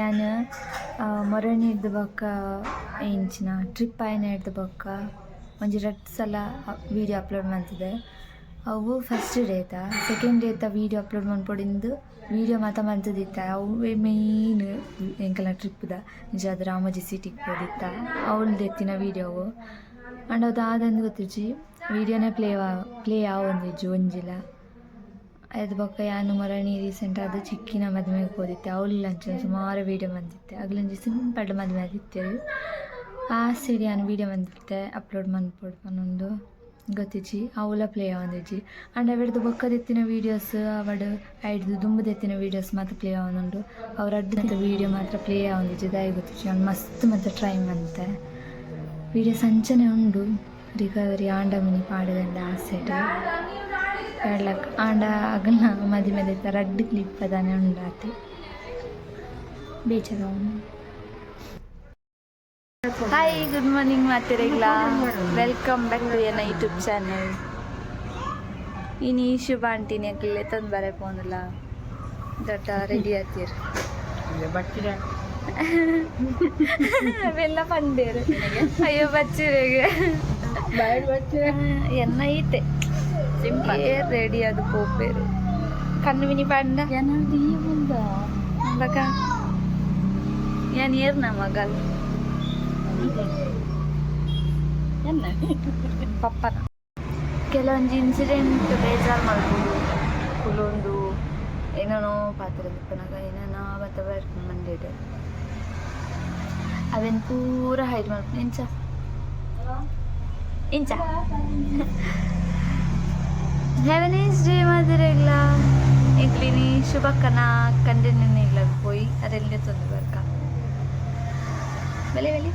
ಯಾನ್ ಮೊರಣಿ ಬೊಕ್ಕ ಎಂಚಿನ ಟ್ರಿಪ್ ಆಯ್ನ ಹಿಡ್ದು ಬೊಕ್ಕ, ಒಂಜಿ ರಡ್ಡ್ ಸಲ ವೀಡಿಯೋ ಅಪ್ಲೋಡ್ ಮಾಡ್ತಿದ್ದೆ. ಅವು ಫಸ್ಟ್ ಡೇತ ಸೆಕೆಂಡ್ ಡೇತ ವೀಡಿಯೋ ಅಪ್ಲೋಡ್ ಮನ್ಪೊಡಿಂದು ವೀಡಿಯೋ ಮಾತ ಮಂತದಿತ್ತ ಅವೇ ಮೇಯ್ನ್ ಎಂಕಲ್ನ ಟ್ರಿಪ್ದ ಅದು ರಾಮೋಜಿ ಸಿಟಿಗೆ ಹೋದಿತ್ತ ಅವಳು ಎತ್ತಿನ ವೀಡಿಯೋವು ಅಂಡ್ ಅದು ಆದಂದು ಗೊತ್ತಿಜ್ಜಿ ವೀಡಿಯೋನೇ ಪ್ಲೇ ಪ್ಲೇ ಆವೊಂದಿಜ್ಜು ಒಂಜಿಲ. ಅದು ಬೊಕ್ಕ ಯಾನು ಮೊರಣಿ ರೀಸೆಂಟ್ ಆದ ಚಿಕ್ಕಿನ ಮದುವೆಗೆ ಹೋದಿತ್ತೆ. ಅವಳು ಲಂಚ ಸುಮಾರು ವೀಡಿಯೋ ಬಂದಿತ್ತೆ. ಅಗ್ಲೊಂಜಿ ಸಿಂಪಲ್ ಮದುವೆ ಆಗಿತ್ತೆ ಆ ಸೈಡ್ ಯಾನು ವೀಡಿಯೋ ಬಂದಿತ್ತೆ, ಅಪ್ಲೋಡ್ ಮಾಡ್ಬೋದು ಅನ್ನೊಂದು ಗೊತ್ತಿಜ್ಜಿ? ಅವಳ ಪ್ಲೇ ಆವೊಂದಿಜ್ಜಿ ಅಂಡ್ ಅವೆಡ್ದು ಬೊಕ್ಕದೆತ್ತಿನ ವೀಡಿಯೋಸ್ ಅವಡು ಐಡ್ದು ದುಂಬದೆತ್ತಿನ ವೀಡಿಯೋಸ್ ಮಾತ್ರ ಪ್ಲೇ ಆವೊಂದುಂಡು ಅವ್ರ ಅಡ್ಡದ ವೀಡಿಯೋ ಮಾತ್ರ ಪ್ಲೇ ಆವೊಂದಿಜ್ಜಿ ದಾಯಿ ಗೊತ್ತಿಜಿ ಅವ್ನು ಮಸ್ತ್ ಮತ್ತೆ ಟ್ರೈ ಮಂತೆ ವೀಡಿಯೋ ಸಂಚನೆ ಉಂಡು. ರಿಕವರಿ ಆಂಡ ಮಿನಿ ಆ ಹೇಳಕ್ ಆಂಡ ಅಗಲ್ನ ಮದಿ ಮದಿ ರಡ್ಡ್ ಕ್ಲಿಪ್ ಅದಾನೆ ಉಂಡಾತಿ ಬೇಚರ ಹಾಯ್ ಗುಡ್ ಮಾರ್ನಿಂಗ್ ಮಾತಿರಗ್ಲ. ವೆಲ್ಕಮ್ ಬ್ಯಾಕ್ ಟು ಎನ್ ಯೂಟ್ಯೂಬ್ ಚಾನೆಲ್ ಇನಿ ಶುಭ ಆಂಟಿನಿ ಅಕ್ಲೆ ತಂದು ಬರೇ ಪೋನಲ್ಲ ದೊಡ್ಡ ರೆಡಿ ಆತೀರ್ ಅವೆಲ್ಲ ಪಂಡೇರು ಅಯ್ಯೋ ಬಚ್ಚಿರಿಗೆ ಎನ್ನ ಐತೆ. ಏರ್ ರೆಡಿ ಅದು ಪೋಪೇರು. ಕಣ್ಣು ಮಿನಿ ಪಂಡ ಬಕ ಏನ್ ಏರ್ನ ಮಗಲ್ ಪಪ್ಪನ. ಕೆಲವೊಂದು ಇನ್ಸಿಡೆಂಟ್ ಬೇಜಾರು ಮಾಡ್ಬೋದು. ಕೆಲವೊಂದು ಏನೇನೋ ಪಾತ್ರ ದಿಪ್ಪನಾಗ ಏನೇನೋ ಬತ್ತ ಬರ್ಕೊಂಡು ಬಂದಿದೆ ಅವೇನು ಪೂರ ಹೈಡ್ ಮಾಡ್ಕೊಂಡು ಇಂಚ ಇಂಚ ಹ್ಯಾವ್ ನೈಸ್ ಡೇ ಮಾದಿರಗ್ಲ ಇಕ್ಲಿನಿ ಶುಭಕ್ಕನ ಕಂಡಿನ ಇಲ್ಲ പോയി അതെല്ലാം തൊന്ന് പേർക്കാം ಬೆಲೆ ಬೆಲೆ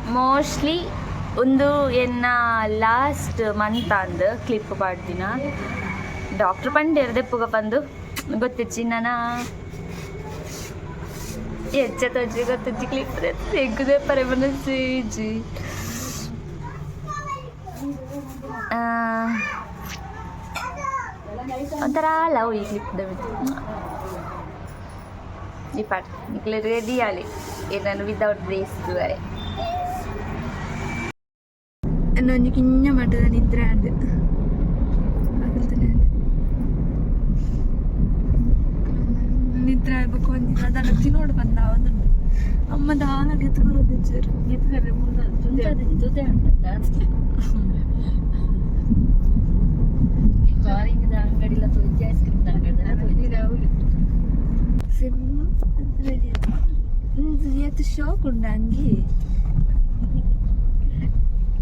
ಮೋಸ್ಟ್ಲಿ ಒಂದು ಎನ್ನ ಲಾಸ್ಟ್ ಮಂತ್ ಅಂದ್ ಕ್ಲಿಪ್ ಪಾಡ್ದಿನ ಡಾಕ್ಟರ್ ಪಂಡೇರ್ ದೆಪ್ಪುಗ ಬಂದು ಗೊತ್ತಿಚ್ಚಿ ನಾನು ಎಚ್ಚ ತೊಜ್ಜಿ ಗೊತ್ತಿಚ್ಚಿ ಕ್ಲಿಪ್ ತೆಗ್ಗುದೆ ಪರೆ ಮನಸ್ಸಿಜಿ ಒಂಥರ ಲವ್ ಈ ಕ್ಲಿಪ್ದ ಈ ಪಾಟ್ ರೆಡಿ ಆಗಲಿ. ಏನನ್ನು ವಿದೌಟ್ ಡ್ರೆಸ್ ಅರೆ. ನನ್ನೊಂದು ಕಿನ್ನ ಮಟ್ಟದ ನಿದ್ರೆ ಆಡ್ದೆ. ನಿದ್ರೆ ಆಗ್ಬೇಕು ಅಂದಿಲ್ಲ ಅದನ್ನು ತಿನ್ನೋಡು ಬಂದ. ಒಂದು ಅಮ್ಮದ ಹಾಲಾಗಿ ಎತ್ಕೊಳ್ಳೋದು ಜೊತೆ ಜೊತೆ ಉಂಟು ಜೊತೆ ಅಂಗಡಿಲ್ಲ ತೊಜ್ಜಿ ಐಸ್ ಕ್ರೀಮ್ ರೆಡಿ ಎತ್ತು ಶಾಕ್ ಉಂಡ ಅಂಗಿ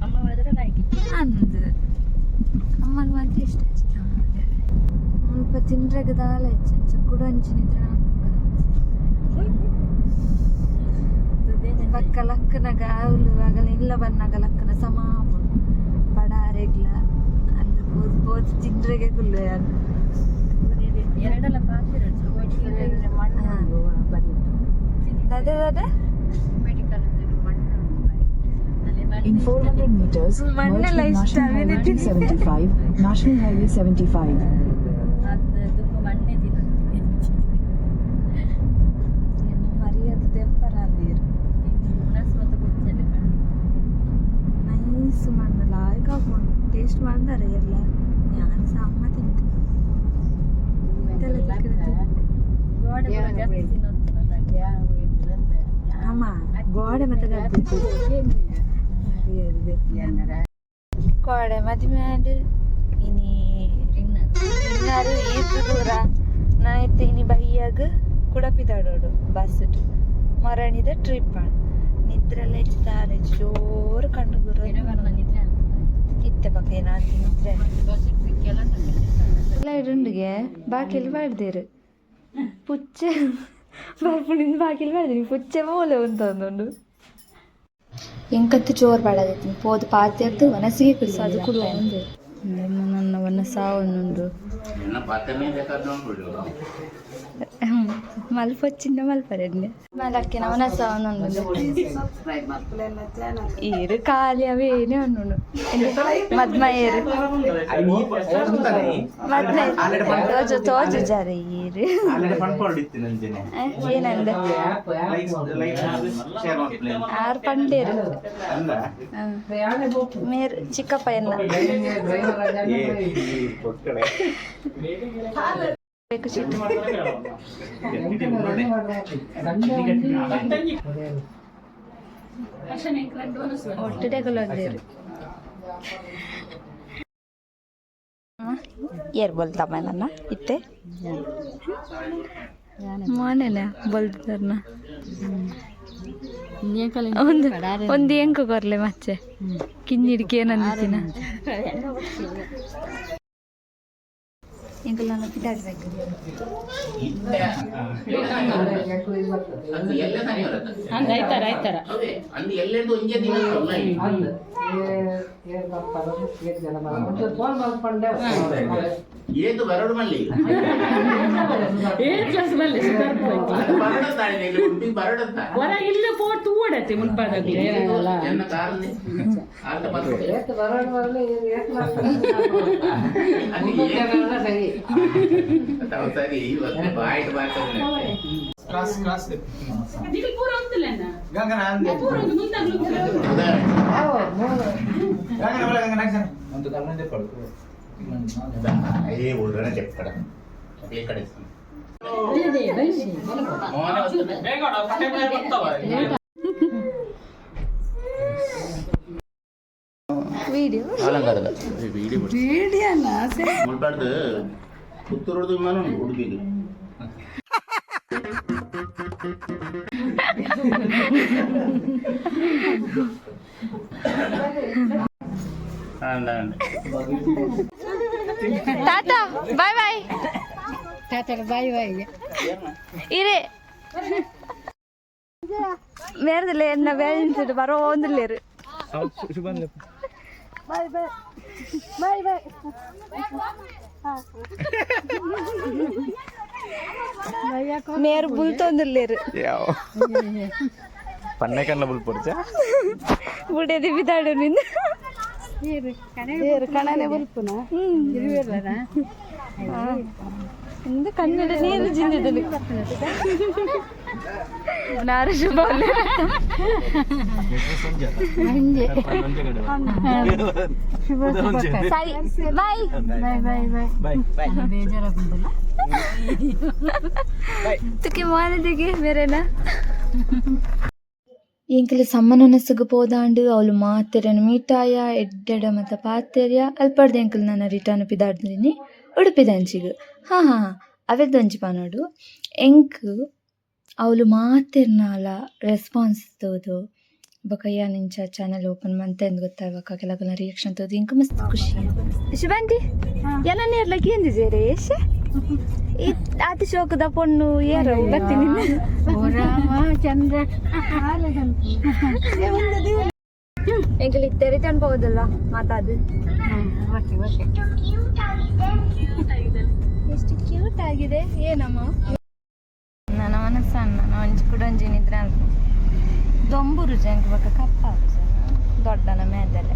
ಅಮ್ಮ ಹೋದ್ರೆ ನಾಯ್ಕಿ ಅಂದು ಅಮ್ಮನ ಮಾತ್ರ ಇಷ್ಟ ಸ್ವಲ್ಪ ತಿಂದ್ರಾಗ ದಾಲ ಹೆಚ್ಚು ಕುಡು ಹಂಚಿನಿದ್ರೆ ಪಕ್ಕ ಲಕ್ಕನ ಗಾವಲು ಆಗಲ ಇಲ್ಲ ಬನ್ನಾಗ ಲಕ್ಕನ ಸಮ ಬಡಾರೆಗ್ಲ ಅಲ್ಲಿ ಹೋದ್ ಹೋದ್ ತಿಂದ್ರಾಗೆ ಕುಲ್ಲು ಯಾರು ಎರಡೆಲ್ಲ ಪಾತ್ರ ಮಣ್ಣು ಬಂದಿತ್ತು ಅದೇ ಅದೇ ಮೆಡಿಕಲ್ ಮಣ್ಣು ಅಲ್ಲಿ In 400 meters, ಮಣ್ಣೆಲ್ಲ merge with ಇಷ್ಟ National Highway ಆಗಿದೆ. 275, National Highway 75. ಅದು ತುಂಬ ಮಣ್ಣೆ ತಿನ್ನೋದು ಏನು ಮರಿಯದು ತೆಂಪರ ಅಂದಿರು ಹುಣಸ್ ಮತ್ತು ಗುಚ್ಚಲ್ಲಿ ನೈಸ್ ಮಣ್ಣು ಲಾಯ್ಕ್ ಹಾಕೊಂಡು ಟೇಸ್ಟ್ ಮಾಡ್ತಾರೆ ಎಲ್ಲ ನಾನು ಸಹ ಅಮ್ಮ ತಿಂತೆ ಇದೆಲ್ಲ ತಿಕ್ಕಿದ್ರೆ ಗೋಡೆ ಕೂಡ ಜಾಸ್ತಿ ತಿನ್ನೋದು ಅದಕ್ಕೆ ಅಮ್ಮ ಗೋಡೆ ಮತ್ತೆ ಗದ್ದಿತ್ತು ಗೋಡೆ ಮದುವೆ ಆಡು ಇನಿ ಇನ್ನಾರು ಈತು ದೂರ ನಾ ಎತ್ತೆ ಇತ್ತೆ ಪಕ್ಕ ಏನಾದ್ರು ನಿದ್ರೆ ಎಲ್ಲ ಇಡುಂಡಿಗೆ ಬಾಕಿಲ್ ಬಾಡ್ದೇರು ಪುಚ್ಚೆ ಬರ್ಪುಣಿಂದ ಬಾಕಿಲ್ ಬಾಡ್ದಿನಿ ಪುಚ್ಚೆ ಮೂಲೆ ಅಂತ ಒಂದೊಂದು ಎಂಕತ್ತು ಚೋರ್ ಬಾಡಾದೈತಿ ಪೋದು ಪಾತ್ಯದ್ದು ವನಸಿಗೆ ಕುಡಿಸ ಅದು ಕುಡುವ ಒಂದು. ನನ್ನ ವನಸ ಒಂದೊಂದು. మలుపు వచ్చిందా మలుపరండి మళ్ళీ నా సౌన్ ఉంది ఏరు కాలి అవి ఏనే ఉన్నాడు మధ్మ ఏరు తోజు తోజు జర ఏరు ఏనండి ఆరు మీరు చిక్క పైన ಬೇಕು ಬೋಲ್ತಾ ನನ್ನ ಇತ್ತೆ ಮಾನೇನ ಬಲ್ತಾರನ ಒಂದು ಒಂದು ಎಂಕು ಕೊರ್ಲೆ ಮಚ್ಚೆ. ಕಿನ್ನಿಡಿಕೆ ಏನಂದಿನ ಎಂಕಲ್ ನನ್ನ ಅಂದ್ರೆ ಆಯ್ತಾರ ಆಯ್ತಾರ ಏದು ಬರಡು ಮಲ್ಲಿ. ಏಳು ಕ್ಲಾಸ್ ಅದು ಬರಡತ್ತಾಳೆ ಇಲ್ಲಿ ಪೋಟ್ ಓಡತ್ತೆ? ತಾವು ಸರಿ ಇವತ್ತು ಬಾಯ್ಟ್ ಬಾಯ್ತದೆ ಪೂರ ಉಂಟಲ್ಲ ಪೂರ ಒಂದು ಮುಂದಾಗ್ಲು ఏ ఊళ్ళోనే చెప్తాడు ఎక్కడ ವಿಡಿಯೋ ಅಲಂಕಾರದ ಮುಳ್ಬಾರ್ದು ಪುತ್ತೂರದು ವಿಮಾನ தாத்தா பாய் பாய் தாத்தா பாய் பாய் இரு. வேறதில்ல என்ன வேலைன்னு சொல்லிட்டு வர வந்துடலேரு பாய் பாய் பாய் போடுச்சா ఇప్పుడు ఎదిపితాడు నిన్ను ಕಣನೆ ಬಲ್ಪುನ ಇಂದು ಕನ್ನಡ ನೀರು ಜಿಂದಿದ್ದನು ನಾರು ಶುಭ ಸರಿ ಬಾಯ್ ತುಕ್ಕೆ ಮಾನದಿಗೆ ಬೇರೆನಾ? ಎಂಕಲು ಸಮ್ಮನನಸಗು ಪೋದಾಂಡು ಅವಳು ಮಾತೆರನು ಮೀಟಾಯ ಎಡ್ಡೆಡ ಮತ್ತ ಪಾತೆರ್ಯ ಅಲ್ಪಡ್ದೆ ಎಂಕಲ್ ನನ್ನ ರಿಟರ್ನ್ ಪಿದಾಡ್ದಿನಿ ಉಡುಪಿದಂಚಿಗು ಹಾಂ ಹಾಂ ಹಾಂ. ಅಂಚಿ ಪನೋಡು ಎಂಕ್ ಅವಳು ಮಾತೆರ್ನಾಲ ರೆಸ್ಪಾನ್ಸ್ ತೋದು. ಬೊಕ ನಿಂಚ ಚಾನೆಲ್ ಓಪನ್ ಮಂತ ಎಂದು ಗೊತ್ತಾಗ ಕೆಲಗಲ್ಲ ರಿಯಾಕ್ಷನ್ ತೋದು. ಇಂಕ ಮಸ್ತ್ ಖುಷಿ. ಶುಭಂಟಿ ಎಲ್ಲ ನೇರ್ಲಕ್ಕೆ ಎಂದಿದೆ ರೇಷ್ ಅತಿ ಶೋಕದ ಪೊಣ್ಣು ಏರು ಬರ್ತೀನಿ ಚಂದ್ರ. ಎಂಕಲ್ ರಿಟರ್ನ್ ಹೋಗೋದಲ್ಲ ಮಾತಾದು ಎಷ್ಟು ಕ್ಯೂಟ್ ಆಗಿದೆ. ಏನಮ್ಮ? ನನ್ನ ಮನಸ್ಸ ಅನ್ನ. ಒಂಜಿ ಕುಡೊಂಜಿ ನಿದ್ರೆ ಅನ್ಕೊ. ದೊಂಬುರು ಜಂಕ್ ಬಕ್ಕ ಕಪ್ಪ ದೊಡ್ಡನ ಮೇದಲೆ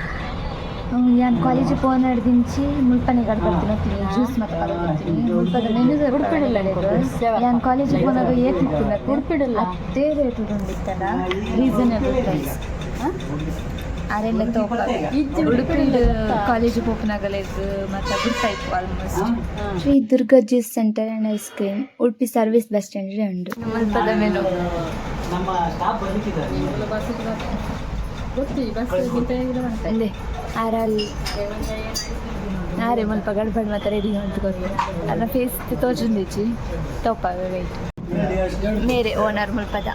ಯಾನ್ ಕಾಲೇಜಿಗೆ ಫೋನ್ ಹಿಡ್ದಿಂಚಿ ಮುಲ್ಪನೆ ಗಡ್ಬರ್ತೀನಿ ಹೋಗ್ತೀನಿ ಜ್ಯೂಸ್ ಮತ್ತೆ ಬರ್ತೀನಿ ಮುಲ್ಪದ ಮೆನು ಉಡುಪಿಡಿಲ್ಲ ಯಾನ್ ಕಾಲೇಜಿಗೆ ಫೋನಾಗ ಏತಿತ್ತಿಲ್ಲ ಉಡುಪಿಡಿಲ್ಲ ಅದೇ ರೇಟ್ ಉಂಡಿತ್ತಲ್ಲ ರೀಸನಬಲ್ ಪ್ರೈಸ್ ಅರೆಲ್ಲ ತೋಪ ಉಡುಪಿಲ್ ಕಾಲೇಜಿಗೆ ಓಪನ್ ಇದು ಮತ್ತೆ ಗುರ್ತಾಯ್ತು almost Shri Durga juice centre and ice cream Udupi service bus stand ಉಂಟು ಮುಲ್ಪದ ಮೆನು ಗೊತ್ತಿ ಬಸ್ ಗಿಂತ ಅಲ್ಲೇ ಆರಲ್ಲಿ ಆರೆ ಮುಲ್ಪ ಗಡ್ಬಡ್ ಮತ್ತೆ ರೆಡಿ ಮಾಡ್ಕೊಂಡು ಅಲ್ಲ ಫೇಸ್ ತೋಚುಂದಿಚ್ಚಿ ತೋಪ ವೆಯ್ಟ್ ಮೇರೆ ಓನರ್ ಮುಲ್ಪದ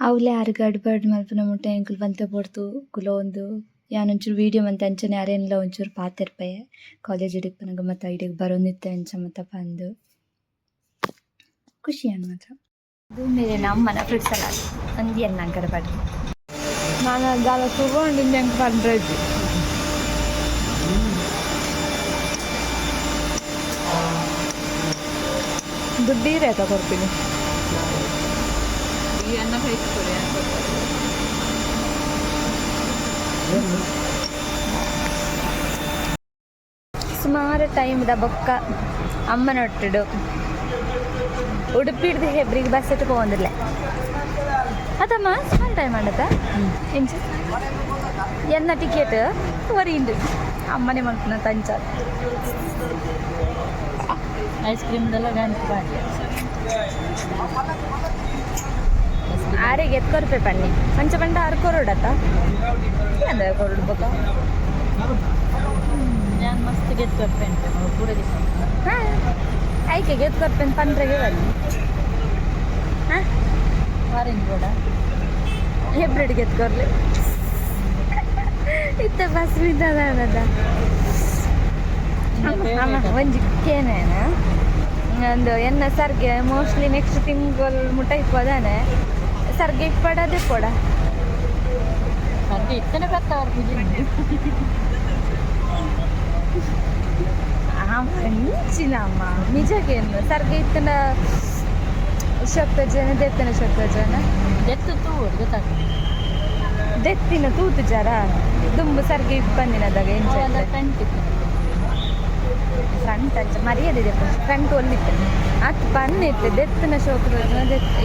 ಅವಲೇ ಆರು ಗಡ್ಬಡ್ ಮಲ್ಪನ ಮುಟ್ಟ ಎಂಕುಲು ಬಂತ ಪೊಡ್ತು ಕುಲೋ ಒಂದು ಯಾನೊಂಚೂರು ವೀಡಿಯೋ ಮಂತ ಅಂಚನೆ ಅರೆನ್ಲ ಒಂಚೂರು ಪಾತಿರ್ಪೆ ಕಾಲೇಜ್ ಹಿಡಿಗೆ ಪನಗ ಮತ್ತು ಐಡಿಗೆ ಬರೋನಿತ್ತೆ ಅಂಚ ಮತ್ತು ಬಂದು ಖುಷಿ ಅನ್ ಮಾತ್ರ ಇದು ಮೇರೆ ನಮ್ಮನ ಫ್ರೂಟ್ ಸಲಾಡ್ ಒಂದು ಎನ್ನ ಗಡ್ಬಡ್ ನಾನು ಅದೆಲ್ಲ ತಗೊಂಡು ಹೆಂಗೆ ಬಂದ್ರದ್ದು ದುಡ್ಡೀರೆ ತಗೊಡ್ತೀನಿ ಈ ಅನ್ನ ಬೇಯಿಸ್ಕೊಡಿ ಟೈಮ್ ದ ಬೊಕ್ಕ ಅಮ್ಮನೊಟ್ಟಿಡು. ಉಡುಪಿಡ್ದು ಹೆಬ್ರಿಗೆ ಬಸ್ ಇಟ್ಟು അതമ്മ സുമാർ ടൈം ആണ്ടത്ത ಎಂಚ ಎನ್ನ ಟಿಕೆಟ್ ವರಿಯುಂಡು ಅಮ್ಮನೆ ಮಲ್ಪನ ತಂಚ ಐಸ್ ಕ್ರೀಮ್ದೆಲ್ಲ ಗಂಟು ಬಾಡಿ ಆರೆಗೆ ಎತ್ಕೊರ್ಪೆ ಪನ್ನಿ ಅಂಚ ಪಂಡ ಆರು ಕೊರೋಡತ್ತ ಎಂದ ಕೊರೋಡು ಬೊಕ್ಕ ഞാൻ ಮಸ್ತ್ ಗೆದ್ದು ನಾವು ಕೂಡ ಹಾಂ ಐಕೆಗೆ ಎತ್ಕೊರ್ಪೆ ಪಂದ್ರೆಗೆ ಬನ್ನಿ ಹಾಂ ಆರೆಂಜ್ ಬೋರ್ಡ. ಹೆಬ್ರಿಡ್ಗೆ ಎತ್ಕೊರ್ಲಿ ಇತ್ತ ಬಸ್ ಬಿದ್ದದ ಒಂಜಿಕ್ಕೇನೆ ಒಂದು ಎನ್ನ ಸರ್ಗೆ ಮೋಸ್ಟ್ಲಿ ನೆಕ್ಸ್ಟ್ ತಿಂಗಳು ಮುಟ್ಟ ಇಕ್ಕೋದಾನೆ ಸರ್ಗೆ ಇಟ್ಪಡೋದೇ ಕೊಡ. ಅದು ಇತ್ತನೆ ಬರ್ತಾವ್ರ ಮಂಚಿನಮ್ಮ ನಿಜಕ್ಕೇನು? ಸರ್ಗೆ ಇತ್ತನ ಶೊಕ್ಕ ಜನ ದೆತ್ತನ ಶೊಕ್ಕ ಜನ ಎತ್ತು ತೂ ಗೊತ್ತಾಗ್ತದೆ ದೆತ್ತಿನ ತೂತು ಜರ ದುಂಬು ಸರ್ಗೆ ಇಪ್ಪಂದಿನದಾಗ ಫ್ರೆಂಡ್ ಇತ್ತು. ಫ್ರಂಟ್ ಅಂಚ ಮರ್ಯಾದೆ ಫ್ರಂಟ್ ಒಲ್ಲಿತ್ತು ಅತ್ ಪನ್ನಿತ್ತು ದೆತ್ತಿನ ಶೋಕ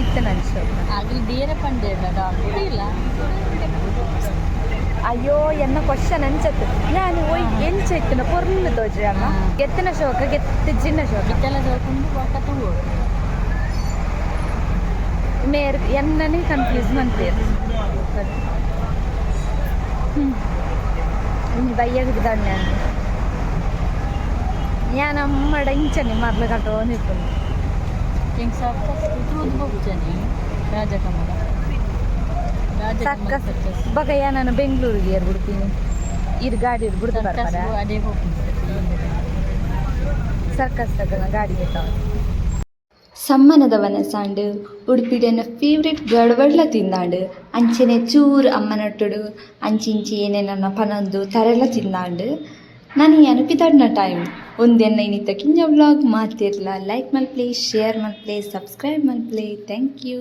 ಇತ್ತನ ಶೋಕ. ಆಗಲಿ ಬೇರೆ ಪಂಡೆ ಇಲ್ಲ ಅಯ್ಯೋ ಎನ್ನ ಕ್ವಶನ್ ಅಂಚತ್ತು ನಾನು ಒಯ್ ಎಂಚ ಇತ್ತಿನ ಪೊರ್ಲು ತೋಜಿ ಅಮ್ಮ. ಗೆತ್ತಿನ ಶೋಕ ಗೆತ್ತಿ ಜಿನ್ನ ಶೋಕ. ಇತ್ತೆಲ್ಲ ತಗೊಂಡು ಬಾಕ ತಗೋ ಮೇರ್ ಎನ್ನನೇ ಕನ್ಫ್ಯೂಸ್ ಮಂತ್ರಿ ಇನ್ನು ಬಯ್ಯಗ ದಂಡ ഞാൻ അമ്മയുടെ ഇഞ്ചനി മറല് കണ്ടോ നിൽക്കുന്നു ಹೆಂಗ್ ಸಾಕು ತೂದು ಹೋಗ್ತಾನೆ ರಾಜಕಮಲ ಸರ್ಕಸ್ ಬಗ ನಾನು ಬೆಂಗಳೂರಿಗೆ ಏರ್ಬಿಡ್ತೀನಿ ಇರ್ ಗಾಡಿ ಹಿಡ್ಬಿಡ್ದು ಬರ್ತಾರ ಅದೇ ಹೋಗ್ತೀನಿ ಸರ್ಕಸ್ ತಗನ ಗಾಡಿ ಗೆತ್ತಾವ ಸಮ್ಮನದವನ ಸಾಂಡು ಉಡುಪಿಡನ ಫೇವ್ರೆಟ್ ಗಡಬಡ್ಲ ತಿಂದಾಂಡು ಅಂಚನೆ ಚೂರು ಅಮ್ಮನೊಟ್ಟುಡು ಅಂಚಿಂಚಿ ಏನೇನನ್ನ ಪನೊಂದು ತರೆಲ್ಲ ತಿಂದಾಂಡು ನಾನು ಅನುಪಿದಡ್ನ ಟೈಮ್ ಒಂದೆನ್ನ ಇನ್ನಿತ್ತ ಕಿಂಜ ವ್ಲಾಗ್ ಮಾತಿರ್ಲ ಲೈಕ್ ಮಲ್ಪ್ಲೇ ಶೇರ್ ಮಲ್ಪ್ಲೇ ಸಬ್ಸ್ಕ್ರೈಬ್ ಮಲ್ಪ್ಲೇ ಥ್ಯಾಂಕ್ ಯು